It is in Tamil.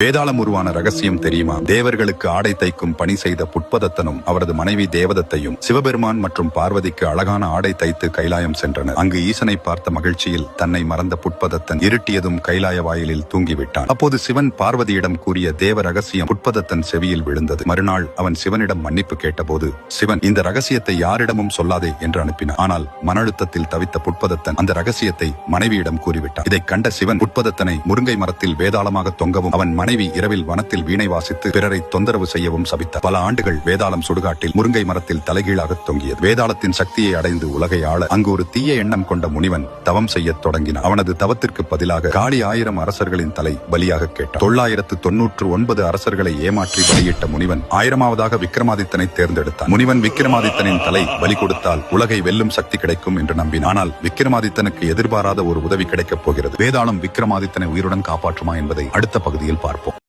வேதாளம் உருவான ரகசியம் தெரியுமா? தேவர்களுக்கு ஆடை தைக்கும் பணி செய்த புட்பதத்தனும் அவரது மனைவி தேவதத்தையும் சிவபெருமான் மற்றும் பார்வதிக்கு அழகான ஆடை தைத்து கைலாயம் சென்றனர். அங்கு ஈசனை பார்த்த மகிழ்ச்சியில் தன்னை மறந்த புட்பதத்தன் இருட்டியதும் கைலாய வாயிலில் தூங்கிவிட்டான். அப்போது சிவன் பார்வதியிடம் கூறிய தேவ ரகசியம் புட்பதத்தன் செவியில் விழுந்தது. மறுநாள் அவன் சிவனிடம் மன்னிப்பு கேட்டபோது சிவன் இந்த ரகசியத்தை யாரிடமும் சொல்லாதே என்று அனுப்பினான். ஆனால் மன அழுத்தத்தில் தவித்த புட்பதத்தன் அந்த ரகசியத்தை மனைவியிடம் கூறிவிட்டான். இதைக் கண்ட சிவன் புட்பதத்தனை முருங்கை மரத்தில் வேதாளமாக தொங்கவும் அவன் மனைவி இரவில் வனத்தில் வீணை வாசித்து பிறரை தொந்தரவு செய்யவும் சபித்தார். பல ஆண்டுகள் வேதாளம் சுடுகாட்டில் முருங்கை மரத்தில் தலைகீழாக தொங்கியது. வேதாளத்தின் சக்தியை அடைந்து உலகை ஆள அங்கு ஒரு தீய எண்ணம் கொண்ட முனிவன் தவம் செய்யத் தொடங்கினான். அவனது தவத்திற்கு பதிலாக காளி ஆயிரம் அரசர்களின் தலை பலியாக கேட்டான். தொள்ளாயிரத்து தொன்னூற்று ஒன்பது அரசர்களை ஏமாற்றி பலியிட்ட முனிவன் ஆயிரமாவதாக விக்ரமாதித்தனை தேர்ந்தெடுத்தான். முனிவன் விக்ரமாதித்தனின் தலை பலி கொடுத்தால் உலகை வெல்லும் சக்தி கிடைக்கும் என்று நம்பினான். ஆனால் விக்ரமாதித்தனுக்கு எதிர்பாராத ஒரு உதவி கிடைக்கப் போகிறது. வேதாளம் விக்ரமாதித்தனை உயிருடன் காப்பாற்றுமா என்பதை அடுத்த பகுதியில் பார்ப்போம். cuerpo.